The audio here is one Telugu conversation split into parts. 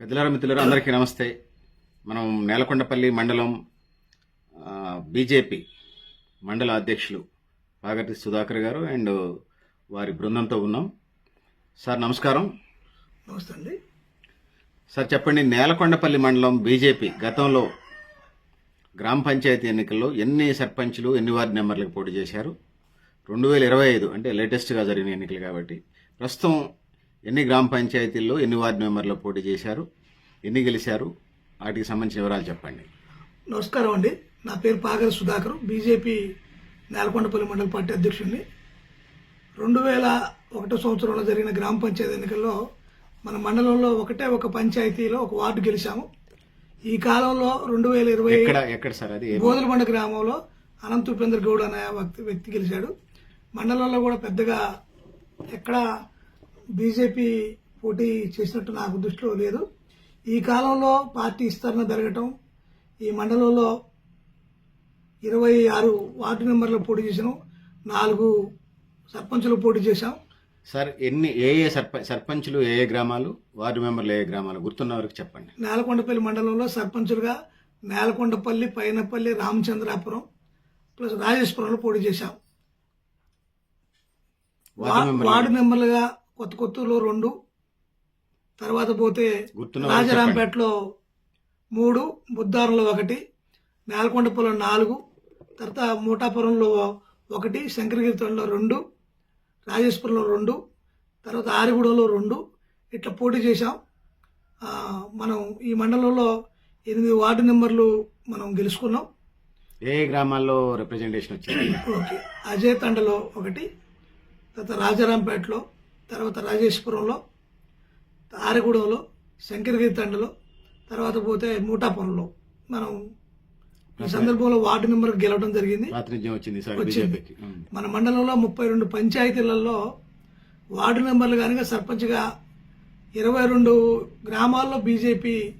పెద్దలారా మిత్రులారా అందరికీ నమస్తే. మనం నేలకొండపల్లి మండలం బీజేపీ మండల అధ్యక్షులు పాగటి సుధాకర్ గారు అండ్ వారి బృందంతో ఉన్నాం. సార్ నమస్కారం. నమస్తే అండి. సార్ చెప్పండి నేలకొండపల్లి మండలం బీజేపీ గతంలో గ్రామ పంచాయతీ ఎన్నికల్లో ఎన్ని సర్పంచ్లు ఎన్ని వార్డు నెంబర్లకు పోటీ చేశారు? రెండు వేల ఇరవై ఐదు అంటే లేటెస్ట్గా జరిగిన ఎన్నికలు కాబట్టి. ప్రస్తుతం ఎన్ని గ్రామ పంచాయతీల్లో ఎన్ని వార్డు మెంబర్లు పోటీ చేశారు ఎన్ని గెలిచారు వాటికి సంబంధించిన వివరాలు చెప్పండి. నమస్కారం అండి. నా పేరు పాగల సుధాకర్ బీజేపీ నేలకొండపల్లి మండల పార్టీ అధ్యక్షుడిని. రెండు వేల ఒకటో సంవత్సరంలో జరిగిన గ్రామ పంచాయతీ ఎన్నికల్లో మన మండలంలో ఒకటే ఒక పంచాయతీలో ఒక వార్డు గెలిచాము. ఈ కాలంలో రెండు వేల ఇరవై ఎక్కడ ఎక్కడ సార్ అది? గోదలబండ గ్రామంలో అనంత ఉపేంద్ర గౌడ్ అనే వ్యక్తి గెలిచాడు. మండలంలో కూడా పెద్దగా ఎక్కడ బీజేపీ పోటీ చేసినట్టు నాకు దృష్టిలో లేదు. ఈ కాలంలో పార్టీ విస్తరణ పెరగటం ఈ మండలంలో ఇరవై ఆరు వార్డు మెంబర్లు పోటీ చేసాం నాలుగు సర్పంచులు పోటీ చేశాం. సార్ ఎన్ని ఏ ఏ సర్ప సర్పంచ్లు ఏ ఏ గ్రామాలు వార్డు మెంబర్లు ఏ ఏ గ్రామాలు? గుర్తున్న వారికి చెప్పండి. నేలకొండపల్లి మండలంలో సర్పంచులుగా నేలకొండపల్లి పైనపల్లి రామచంద్రాపురం ప్లస్ రాజేశ్వరంలో పోటీ చేశాం. వార్డు మెంబర్లుగా కొత్త కొత్తలో రెండు తర్వాత పోతే. రాజరాంపేటలో మూడు బుద్ధారంలో ఒకటి నేలకొండపురం నాలుగు తర్వాత మూటాపురంలో ఒకటి శంకరగిరితంలో రెండు రాజేశ్వరంలో రెండు తర్వాత ఆరిగూడలో రెండు ఇట్లా పోటీ చేశాం. మనం ఈ మండలంలో ఎనిమిది వార్డు నెంబర్లు మనం గెలుచుకున్నాం. ఏ ఏ గ్రామాల్లో రిప్రజెంటేషన్ వచ్చింది? ఓకే అజయ్ తండలో ఒకటి తర్వాత రాజారాంపేటలో తర్వాత రాజేశ్వరంలో ఆరగూడెంలో శంకరగిరి తండలో తర్వాత పోతే మూటాపురంలో మనం ఈ సందర్భంలో వార్డు నెంబర్ గెలవడం జరిగింది. వచ్చింది. మన మండలంలో ముప్పై రెండు పంచాయతీలలో వార్డు మెంబర్లు కానీ సర్పంచ్గా ఇరవై రెండు గ్రామాల్లో బీజేపీ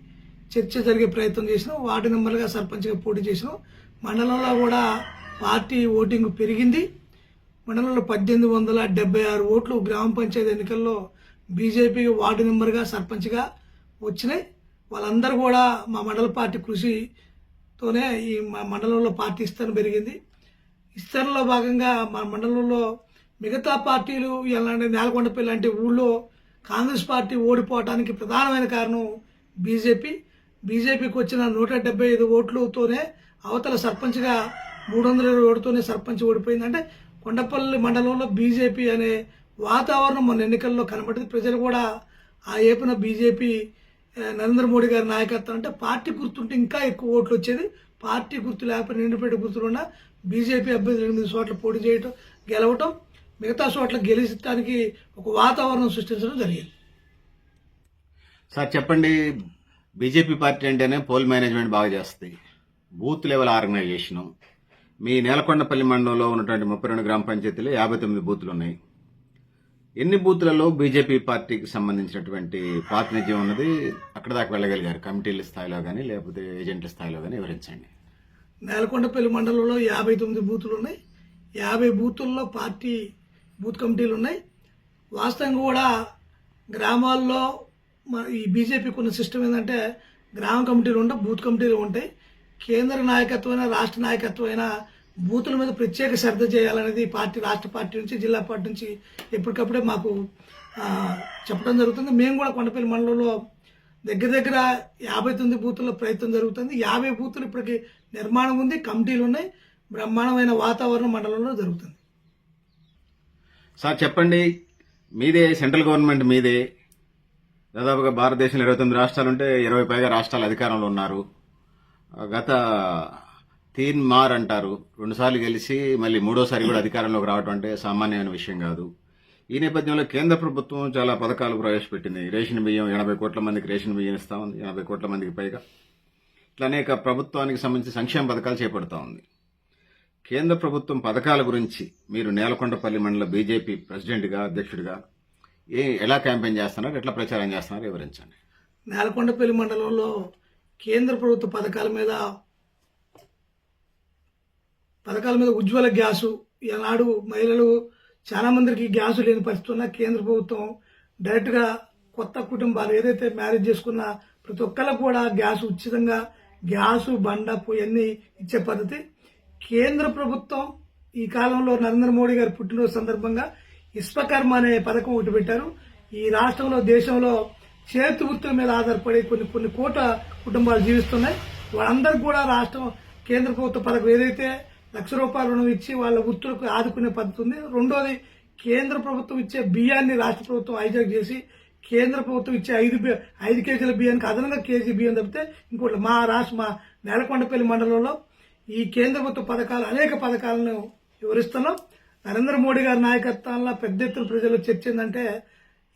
చర్చ జరిగే ప్రయత్నం చేసినాం. వార్డు మెంబర్లుగా సర్పంచ్గా పోటీ చేసినాం. మండలంలో కూడా పార్టీ ఓటింగ్ పెరిగింది. మండలంలో పద్దెనిమిది వందల డెబ్బై ఆరు ఓట్లు గ్రామ పంచాయతీ ఎన్నికల్లో బీజేపీ వార్డు మెంబర్గా సర్పంచ్గా వచ్చినాయి. వాళ్ళందరూ కూడా మా మండల పార్టీ కృషితోనే ఈ మా మండలంలో పార్టీ విస్తరణ పెరిగింది. విస్తరణలో భాగంగా మా మండలంలో మిగతా పార్టీలు ఎలాంటి నేలకొండపల్లి లాంటి ఊళ్ళో కాంగ్రెస్ పార్టీ ఓడిపోవడానికి ప్రధానమైన కారణం బీజేపీ. బీజేపీకి వచ్చిన నూట డెబ్బై ఐదు ఓట్లతోనే అవతల సర్పంచ్గా మూడు వందల ఇరవై ఓటుతోనే సర్పంచ్ ఓడిపోయిందంటే కొండపల్లి మండలంలో బీజేపీ అనే వాతావరణం మన ఎన్నికల్లో కనబడింది. ప్రజలు కూడా ఆ ఏపున బీజేపీ నరేంద్ర మోడీ గారి నాయకత్వం అంటే పార్టీ గుర్తుంటే ఇంకా ఎక్కువ ఓట్లు వచ్చేది. పార్టీ గుర్తు లేకపోతే నిండిపేట గుర్తులున్న బీజేపీ అభ్యర్థులు ఎనిమిది చోట్ల పోటీ చేయటం గెలవటం మిగతా చోట్ల గెలిచడానికి ఒక వాతావరణం సృష్టించడం జరిగింది. సార్ చెప్పండి. బీజేపీ పార్టీ అంటేనే పోల్ మేనేజ్మెంట్ బాగా చేస్తుంది. Booth level organisation. మీ నేలకొండపల్లి మండలంలో ఉన్నటువంటి ముప్పై రెండు గ్రామ పంచాయతీలు యాభై తొమ్మిది బూతులు ఉన్నాయి. ఎన్ని బూతులలో బీజేపీ పార్టీకి సంబంధించినటువంటి ప్రాతినిధ్యం ఉన్నది? అక్కడ దాకా వెళ్ళగలిగారు. కమిటీల స్థాయిలో కానీ లేకపోతే ఏజెంట్ల స్థాయిలో కానీ వివరించండి. నేలకొండపల్లి మండలంలో యాభై తొమ్మిది బూతులు ఉన్నాయి. యాభై బూతుల్లో పార్టీ బూత్ కమిటీలు ఉన్నాయి. వాస్తవంగా కూడా గ్రామాల్లో ఈ బీజేపీకి ఉన్న సిస్టమ్ ఏంటంటే గ్రామ కమిటీలు ఉంటాయి బూత్ కమిటీలు ఉంటాయి. కేంద్ర నాయకత్వమైన రాష్ట్ర నాయకత్వమైన బూతుల మీద ప్రత్యేక శ్రద్ధ చేయాలనేది పార్టీ రాష్ట్ర పార్టీ నుంచి జిల్లా పార్టీ నుంచి ఎప్పటికప్పుడే మాకు చెప్పడం జరుగుతుంది. మేము కూడా కొండపల్లి మండలంలో దగ్గర దగ్గర యాభై తొమ్మిది బూతుల్లో ప్రయత్నం జరుగుతుంది. యాభై బూతులు ఇప్పటికి నిర్మాణం ఉంది కమిటీలు ఉన్నాయి. బ్రహ్మాండమైన వాతావరణం మండలంలో జరుగుతుంది. సార్ చెప్పండి. మీదే సెంట్రల్ గవర్నమెంట్ మీదే. దాదాపుగా భారతదేశంలో ఇరవై తొమ్మిది రాష్ట్రాలు ఉంటే ఇరవై పైగా రాష్ట్రాలు అధికారంలో ఉన్నారు. గత తీన్ మార్ అంటారు. రెండుసార్లు గెలిచి మళ్ళీ మూడోసారి కూడా అధికారంలోకి రావడం అంటే సామాన్యమైన విషయం కాదు. ఈ నేపథ్యంలో కేంద్ర ప్రభుత్వం చాలా పథకాలు ప్రవేశపెట్టింది. రేషన్ బియ్యం ఎనభై కోట్ల మందికి రేషన్ బియ్యం ఇస్తా. ఉంది ఎనభై కోట్ల మందికి పైగా. ఇట్లా అనేక ప్రభుత్వానికి సంబంధించి సంక్షేమ పథకాలు చేపడుతూ ఉంది. కేంద్ర ప్రభుత్వం పథకాల గురించి మీరు నేలకొండపల్లి మండల బీజేపీ ప్రెసిడెంట్గా అధ్యక్షుడిగా ఏ ఎలా క్యాంపెయిన్ చేస్తున్నారు? ఎట్లా ప్రచారం చేస్తున్నారు? వివరించండి. నేలకొండపల్లి మండలంలో కేంద్ర ప్రభుత్వ పథకాల మీద పథకాల మీద ఉజ్వల గ్యాసు. ఈనాడు మహిళలు చాలా మందికి గ్యాసు లేని పరిస్థితి ఉన్న కేంద్ర ప్రభుత్వం డైరెక్ట్గా కొత్త కుటుంబాలు ఏదైతే మ్యారేజ్ చేసుకున్న ప్రతి ఒక్కరికి కూడా గ్యాస్ ఉచితంగా గ్యాసు బండ ఇవన్నీ ఇచ్చే పద్ధతి కేంద్ర ప్రభుత్వం ఈ కాలంలో నరేంద్ర మోడీ గారి పుట్టినరోజు సందర్భంగా విశ్వకర్మ అనే పథకం ఒకటి పెట్టారు. ఈ రాష్ట్రంలో దేశంలో చేతి వృత్తుల మీద ఆధారపడి కొన్ని కొన్ని కోట్ల కుటుంబాలు జీవిస్తున్నాయి. వాళ్ళందరికీ కూడా రాష్ట్రం కేంద్ర ప్రభుత్వ పథకం ఏదైతే లక్ష రూపాయల రుణం ఇచ్చి వాళ్ళ వృత్తులకు ఆదుకునే పద్ధతి ఉంది. రెండోది కేంద్ర ప్రభుత్వం ఇచ్చే బియ్యాన్ని రాష్ట్ర ప్రభుత్వం హైజాక్ చేసి కేంద్ర ప్రభుత్వం ఇచ్చే ఐదు బి- ఐదు కేజీల బియ్యానికి అదనంగా కేజీ బియ్యం తప్పితే ఇంకోటి మా రాష్ట్ర మా నేలకొండపల్లి మండలంలో ఈ కేంద్ర ప్రభుత్వ పథకాలు అనేక పథకాలను వివరిస్తున్నాం. నరేంద్ర మోడీ గారి నాయకత్వంలో పెద్ద ఎత్తున ప్రజలు చర్చ ఏంటంటే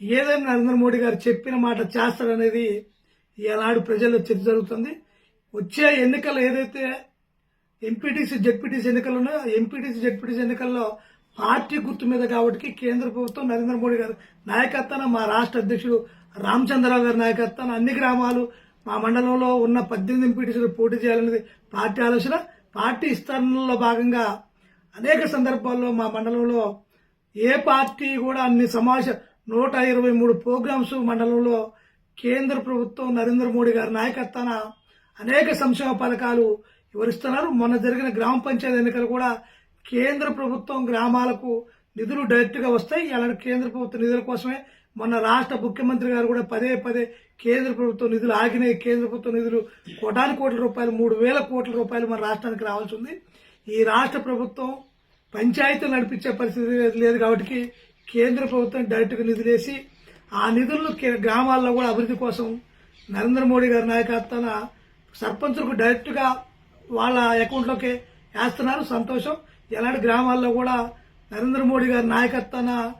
ఏదైనా నరేంద్ర మోడీ గారు చెప్పిన మాట చేస్తారనేది ఈనాడు ప్రజల్లో చర్చ జరుగుతుంది. వచ్చే ఎన్నికలు ఏదైతే ఎంపీటీసీ జెడ్పీటీసీ ఎన్నికలు ఉన్నాయో ఎంపీటీసీ జెడ్పీటీసీ ఎన్నికల్లో పార్టీ గుర్తు మీద కాబట్టి కేంద్ర ప్రభుత్వం నరేంద్ర మోడీ గారు నాయకత్వాన మా రాష్ట్ర అధ్యక్షుడు రామచంద్రరావు గారి నాయకత్వాన అన్ని గ్రామాలు మా మండలంలో ఉన్న పద్దెనిమిది ఎంపీటీసీలు పోటీ చేయాలనేది పార్టీ ఆలోచన. పార్టీ విస్తరణలో భాగంగా అనేక సందర్భాల్లో మా మండలంలో ఏ పార్టీ కూడా అన్ని సమావేశ నూట ఇరవై మూడు ప్రోగ్రామ్స్ మండలంలో కేంద్ర ప్రభుత్వం నరేంద్ర మోడీ గారి నాయకత్వాన అనేక సంక్షేమ పథకాలు వివరిస్తున్నారు. మొన్న జరిగిన గ్రామ పంచాయతీ ఎన్నికలు కూడా కేంద్ర ప్రభుత్వం గ్రామాలకు నిధులు డైరెక్ట్గా వస్తాయి. అలాంటి కేంద్ర ప్రభుత్వ నిధుల కోసమే మొన్న రాష్ట్ర ముఖ్యమంత్రి గారు కూడా పదే పదే కేంద్ర ప్రభుత్వం నిధులు ఆగినాయి కేంద్ర ప్రభుత్వ నిధులు కోటాను కోట్ల రూపాయలు మూడు వేల కోట్ల రూపాయలు మన రాష్ట్రానికి రావాల్సి ఉంది. ఈ రాష్ట్ర ప్రభుత్వం పంచాయతీలు నడిపించే పరిస్థితి లేదు కాబట్టి కేంద్ర ప్రభుత్వం డైరెక్ట్గా నిధులేసి ఆ నిధులను కే- గ్రామాల్లో కూడా అభివృద్ధి కోసం నరేంద్ర మోడీ గారి నాయకత్వాన సర్పంచులకు డైరెక్ట్గా వాళ్ళ అకౌంట్లోకి వేస్తున్నారు. సంతోషం. ఎలాంటి గ్రామాల్లో కూడా నరేంద్ర మోడీ గారి నాయకత్వాన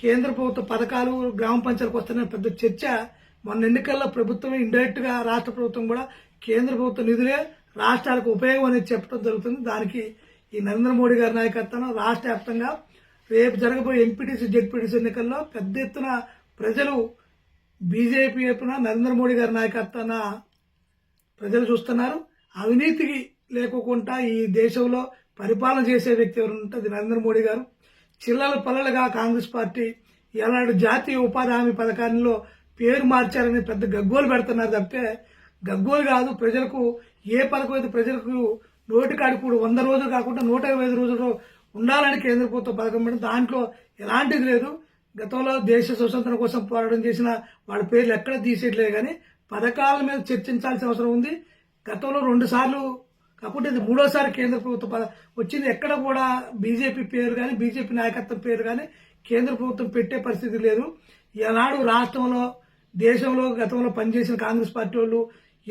కేంద్ర ప్రభుత్వ పథకాలు గ్రామ పంచాయతీలకు వస్తున్న పెద్ద చర్చ. మొన్న ఎన్నికల్లో ప్రభుత్వం ఇండైరెక్ట్గా రాష్ట్ర ప్రభుత్వం కూడా కేంద్ర ప్రభుత్వ నిధులే రాష్ట్రాలకు ఉపయోగం అనేది చెప్పడం జరుగుతుంది. దానికి ఈ నరేంద్ర మోడీ గారి నాయకత్వం రాష్ట్ర వ్యాప్తంగా రేపు జరగబోయే ఎంపీటీసీ జెడ్పీటీసీ ఎన్నికల్లో పెద్ద ఎత్తున ప్రజలు బీజేపీ వైపున నరేంద్ర మోడీ గారి నాయకత్వాన ప్రజలు చూస్తున్నారు. అవినీతికి లేకోకుండా ఈ దేశంలో పరిపాలన చేసే వ్యక్తి ఎవరు ఉంటుంది నరేంద్ర మోడీ గారు. చిల్లల పల్లలుగా కాంగ్రెస్ పార్టీ ఎలాంటి జాతీయ ఉపాధి హామీ పథకాల్లో పేరు మార్చారని పెద్ద గగ్గోలు పెడుతున్నారు తప్పితే గగ్గోలు కాదు ప్రజలకు ఏ పథకం అయితే ప్రజలకు నోటికాడి కూడా వంద రోజులు కాకుండా నూట ఇరవై ఐదు రోజులు ఉండాలని కేంద్ర ప్రభుత్వం పథకం పెట్టి దాంట్లో ఎలాంటిది లేదు. గతంలో దేశ స్వతంత్రం కోసం పోరాటం చేసిన వాళ్ళ పేర్లు ఎక్కడ తీసేయట్లేదు కానీ పథకాల మీద చర్చించాల్సిన అవసరం ఉంది. గతంలో రెండు సార్లు కాకుండా ఇది మూడోసారి కేంద్ర ప్రభుత్వం వచ్చింది. ఎక్కడ కూడా బీజేపీ పేరు కానీ బీజేపీ నాయకత్వం పేరు కానీ కేంద్ర ప్రభుత్వం పెట్టే పరిస్థితి లేదు. ఈనాడు రాష్ట్రంలో దేశంలో గతంలో పనిచేసిన కాంగ్రెస్ పార్టీ వాళ్ళు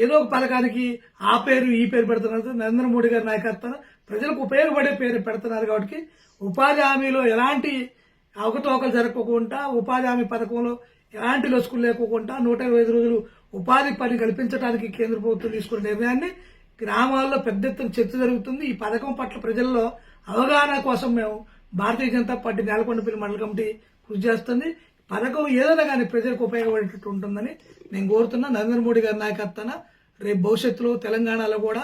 ఏదో ఒక పథకానికి ఆ పేరు ఈ పేరు పెడుతున్నారు. నరేంద్ర మోడీ గారి నాయకత్వం. ప్రజలకు ఉపయోగపడే పేరు పెడుతున్నారు కాబట్టి ఉపాధి హామీలో ఎలాంటి అవకతవకలు జరగకుండా ఉపాధి హామీ పథకంలో ఎలాంటి లొసుకులు లేకోకుండా నూట ఇరవై ఐదు రోజులు ఉపాధి పని కల్పించడానికి కేంద్ర ప్రభుత్వం తీసుకున్న నిర్ణయాన్ని గ్రామాల్లో పెద్ద ఎత్తున చర్చ జరుగుతుంది. ఈ పథకం పట్ల ప్రజల్లో అవగాహన కోసం మేము భారతీయ జనతా పార్టీ నేలకొండపల్లి మండల కమిటీ కృషి చేస్తుంది. పథకం ఏదైనా కానీ ప్రజలకు ఉపయోగపడేటట్టు ఉంటుందని నేను కోరుతున్నా. నరేంద్ర మోడీ గారి నాయకత్వాన రేపు భవిష్యత్తులో తెలంగాణలో కూడా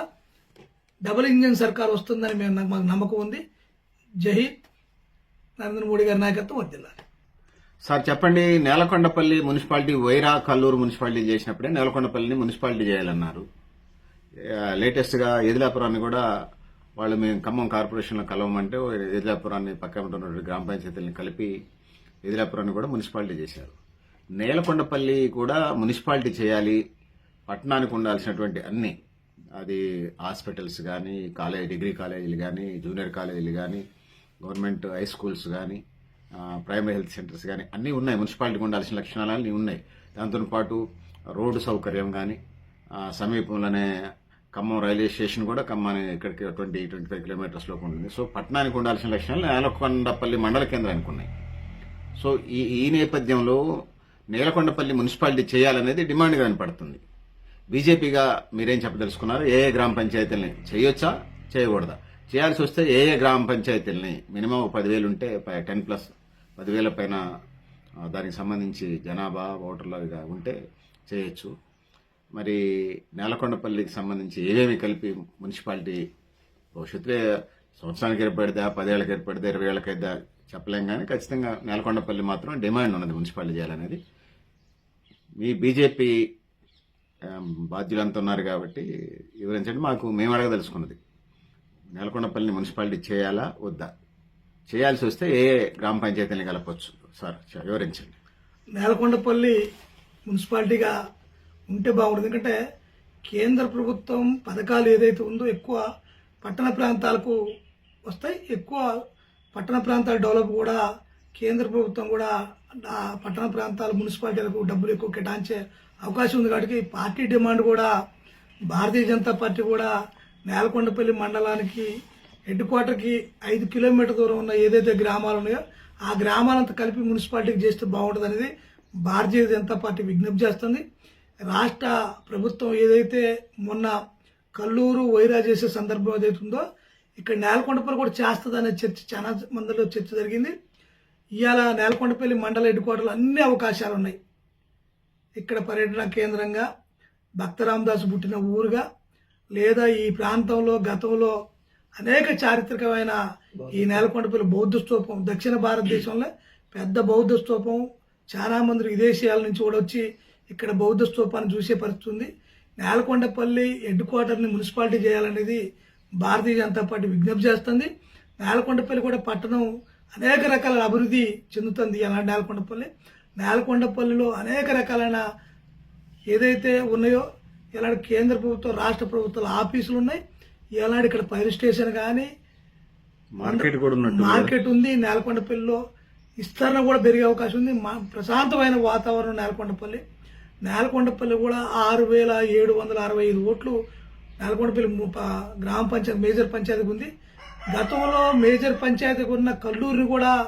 డబుల్ ఇంజిన్ సర్కార్ వస్తుందని మేము మాకు నమ్మకం ఉంది. జై నరేంద్ర మోడీ గారి నాయకత్వం వర్దిల్లాలి సార్ చెప్పండి. నేలకొండపల్లి మున్సిపాలిటీ వైరా కల్లూరు మున్సిపాలిటీ చేసినప్పుడే నేలకొండపల్లిని మున్సిపాలిటీ చేయాలన్నారు. లేటెస్ట్గా ఎదిలాపురాన్ని కూడా వాళ్ళు మేము ఖమ్మం కార్పొరేషన్లో కలవమంటే ఎదిలాపురాన్ని పక్కన ఉన్నటువంటి గ్రామ పంచాయతీలను కలిపి ఎదిలాపురాన్ని కూడా మున్సిపాలిటీ చేశారు. నేలకొండపల్లి కూడా మున్సిపాలిటీ చేయాలి. పట్టణానికి ఉండాల్సినటువంటి అన్ని అది హాస్పిటల్స్ కానీ కాలేజ్ డిగ్రీ కాలేజీలు కానీ జూనియర్ కాలేజీలు కానీ గవర్నమెంట్ హై స్కూల్స్ కానీ ప్రైమరీ హెల్త్ సెంటర్స్ కానీ అన్నీ ఉన్నాయి. మున్సిపాలిటీకి ఉండాల్సిన లక్షణాలు అన్నీ ఉన్నాయి. దాంతో పాటు రోడ్డు సౌకర్యం కానీ సమీపంలోనే ఖమ్మం రైల్వే స్టేషన్ కూడా ఖమ్మం ఇక్కడికి ట్వంటీ ట్వంటీ ఫైవ్ కిలోమీటర్స్ లోపు ఉంటుంది. సో పట్టణానికి ఉండాల్సిన లక్షణాలు నేలకొండపల్లి మండల కేంద్రానికి ఉన్నాయి. సో ఈ ఈ నేపథ్యంలో నేలకొండపల్లి మున్సిపాలిటీ చేయాలనేది డిమాండ్ కనపడుతుంది బీజేపీగా మీరేం చెప్పదలుచుకున్నారు? ఏ ఏ గ్రామ పంచాయతీలని చేయొచ్చా? చేయకూడదా? చేయాల్సి వస్తే ఏ ఏ గ్రామ పంచాయతీలని మినిమం పదివేలు ఉంటే టెన్ ప్లస్ పదివేల పైన దానికి సంబంధించి జనాభా ఓటర్లు ఇక ఉంటే చేయొచ్చు. మరి నేలకొండపల్లికి సంబంధించి ఏమేమి కలిపి మున్సిపాలిటీ భవిష్యత్తులో సంవత్సరానికి ఏర్పడితే పదేళ్ళకి ఏర్పడితే ఇరవై ఏళ్ళకైతే చెప్పలేం కానీ ఖచ్చితంగా నేలకొండపల్లి మాత్రం డిమాండ్ ఉన్నది మున్సిపాలిటీ చేయాలనేది. మీ బీజేపీ బాధ్యులంతా ఉన్నారు కాబట్టి వివరించండి. మాకు మేము అడగదలుచుకున్నది. నేలకొండపల్లిని మున్సిపాలిటీ చేయాలా వద్దా? చేయాల్సి వస్తే ఏ గ్రామ పంచాయతీని కలపచ్చు? సార్ వివరించండి. నేలకొండపల్లి మున్సిపాలిటీగా ఉంటే బాగుంటుంది ఎందుకంటే కేంద్ర ప్రభుత్వం పథకాలు ఏదైతే ఉందో ఎక్కువ పట్టణ ప్రాంతాలకు వస్తాయి ఎక్కువ పట్టణ ప్రాంతాల డెవలప్ కూడా కేంద్ర ప్రభుత్వం కూడా పట్టణ ప్రాంతాల మున్సిపాలిటీలకు డబ్బులు ఎక్కువ కేటాయించే అవకాశం ఉంది కాబట్టి పార్టీ డిమాండ్ కూడా భారతీయ జనతా పార్టీ కూడా నేలకొండపల్లి మండలానికి హెడ్ క్వార్టర్కి ఐదు కిలోమీటర్ దూరం ఉన్న ఏదైతే గ్రామాలు ఉన్నాయో ఆ గ్రామాలంతా కలిపి మున్సిపాలిటీకి చేస్తే బాగుంటుంది అనేది భారతీయ జనతా పార్టీ విజ్ఞప్తి చేస్తుంది. రాష్ట్ర ప్రభుత్వం ఏదైతే మొన్న కల్లూరు వైరా చేసే సందర్భం ఏదైతే ఉందో ఇక్కడ నేలకొండపల్లి కూడా చేస్తుంది అనే చర్చ చాలా మందిలో చర్చ జరిగింది. ఇవాళ నేలకొండపల్లి మండల హెడ్ క్వార్టర్లో అన్ని అవకాశాలు ఉన్నాయి. ఇక్కడ పర్యటన కేంద్రంగా భక్తరామదాసు పుట్టిన ఊరుగా లేదా ఈ ప్రాంతంలో గతంలో అనేక చారిత్రకమైన ఈ నేలకొండపల్లి బౌద్ధ స్తూపం దక్షిణ భారతదేశంలో పెద్ద బౌద్ధ స్తూపం. చాలా మంది విదేశీయాల నుంచి కూడా వచ్చి ఇక్కడ బౌద్ధ స్తూపాన్ని చూసే పరిస్థితి ఉంది. నేలకొండపల్లి హెడ్ క్వార్టర్ని మున్సిపాలిటీ చేయాలనేది భారతీయ జనతా పార్టీ విజ్ఞప్తి చేస్తుంది. నేలకొండపల్లి కూడా పట్టణం అనేక రకాల అభివృద్ధి చెందుతుంది అలాంటి నేలకొండపల్లి. నేలకొండపల్లిలో అనేక రకాలైన ఏదైతే ఉన్నాయో ఇలాంటి కేంద్ర ప్రభుత్వం రాష్ట్ర ప్రభుత్వాల ఆఫీసులు ఉన్నాయి. ఇలాంటి ఇక్కడ ఫైర్ స్టేషన్ కానీ మార్కెట్ కూడా ఉన్నట్టు మార్కెట్ ఉంది. నేలకొండపల్లిలో విస్తరణ కూడా పెరిగే అవకాశం ఉంది. మా ప్రశాంతమైన వాతావరణం నేలకొండపల్లి. నేలకొండపల్లి కూడా ఆరు వేల ఏడు వందల అరవై ఐదు ఓట్లు ప- గ్రామ పంచాయతీ మేజర్ పంచాయతీకి ఉంది. గతంలో మేజర్ పంచాయతీకి ఉన్న కల్లూరుని కూడా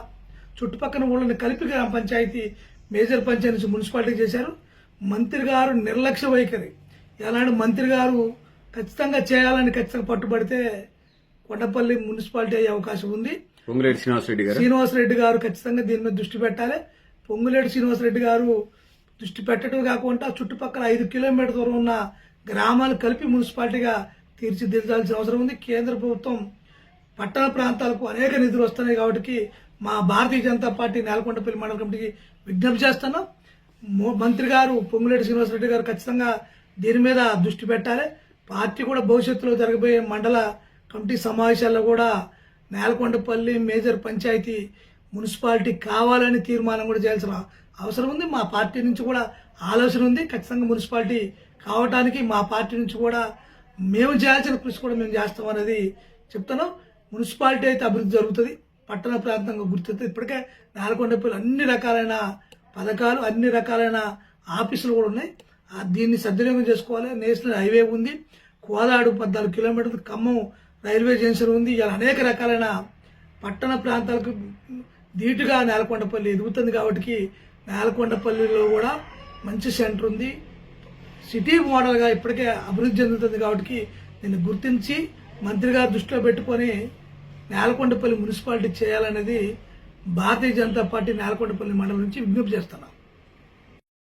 చుట్టుపక్కల ఊళ్ళని కలిపి గ్రామ పంచాయతీ మేజర్ పంచాయతీ నుంచి మున్సిపాలిటీ చేశారు. మంత్రి గారు నిర్లక్ష్య వైఖరి. ఎలాంటి మంత్రి గారు ఖచ్చితంగా చేయాలని ఖచ్చితంగా పట్టుబడితే కొండపల్లి మున్సిపాలిటీ అయ్యే అవకాశం ఉంది. పొంగులేటి శ్రీనివాసరెడ్డి గారు? శ్రీనివాసరెడ్డి గారు ఖచ్చితంగా దీని మీద దృష్టి పెట్టాలి. పొంగులేటి శ్రీనివాసరెడ్డి గారు దృష్టి పెట్టడం కాకుండా చుట్టుపక్కల ఐదు కిలోమీటర్ దూరం ఉన్న గ్రామాలు కలిపి మున్సిపాలిటీగా తీర్చిదిద్దాల్సిన అవసరం ఉంది. కేంద్ర ప్రభుత్వం పట్టణ ప్రాంతాలకు అనేక నిధులు వస్తున్నాయి కాబట్టి మా భారతీయ జనతా పార్టీ నేలకొండపల్లి మండల కమిటీకి విజ్ఞప్తి చేస్తున్నాం మంత్రి గారు పొంగులేటి శ్రీనివాసరెడ్డి గారు ఖచ్చితంగా దీని మీద దృష్టి పెట్టాలి. పార్టీ కూడా భవిష్యత్తులో జరగబోయే మండల కమిటీ సమావేశాల్లో కూడా నేలకొండపల్లి మేజర్ పంచాయతీ మున్సిపాలిటీ కావాలని తీర్మానం కూడా చేయాల్సిన అవసరం ఉంది. మా పార్టీ నుంచి కూడా ఆలోచన ఉంది. ఖచ్చితంగా మున్సిపాలిటీ కావటానికి మా పార్టీ నుంచి కూడా మేము చేయాల్సిన కృషి కూడా మేము చేస్తాం అనేది చెప్తాను. మున్సిపాలిటీ అయితే అభివృద్ధి జరుగుతుంది. పట్టణ ప్రాంతంగా గుర్తిస్తుంది ఇప్పటికే నేలకొండపల్లి అన్ని రకాలైన పథకాలు అన్ని రకాలైన ఆఫీసులు కూడా ఉన్నాయి. ఆ దీన్ని సద్వినియోగం చేసుకోవాలి. నేషనల్ హైవే ఉంది. కోదాడు పద్నాలుగు కిలోమీటర్లు ఖమ్మం రైల్వే జంక్షన్ ఉంది. ఇలా అనేక రకాలైన పట్టణ ప్రాంతాలకు ధీటుగా నేలకొండపల్లి ఎదుగుతుంది కాబట్టి నేలకొండపల్లిలో కూడా మంచి సెంటర్ ఉంది. సిటీ మోడల్గా ఇప్పటికే అభివృద్ధి చెందుతుంది కాబట్టి దీన్ని గుర్తించి మంత్రి గారు దృష్టిలో పెట్టుకొని నేలకొండపల్లి మున్సిపాలిటీ చేయాలనేది భారతీయ జనతా పార్టీ నేలకొండపల్లి మండలం నుంచి విజ్ఞప్తి చేస్తున్నాం.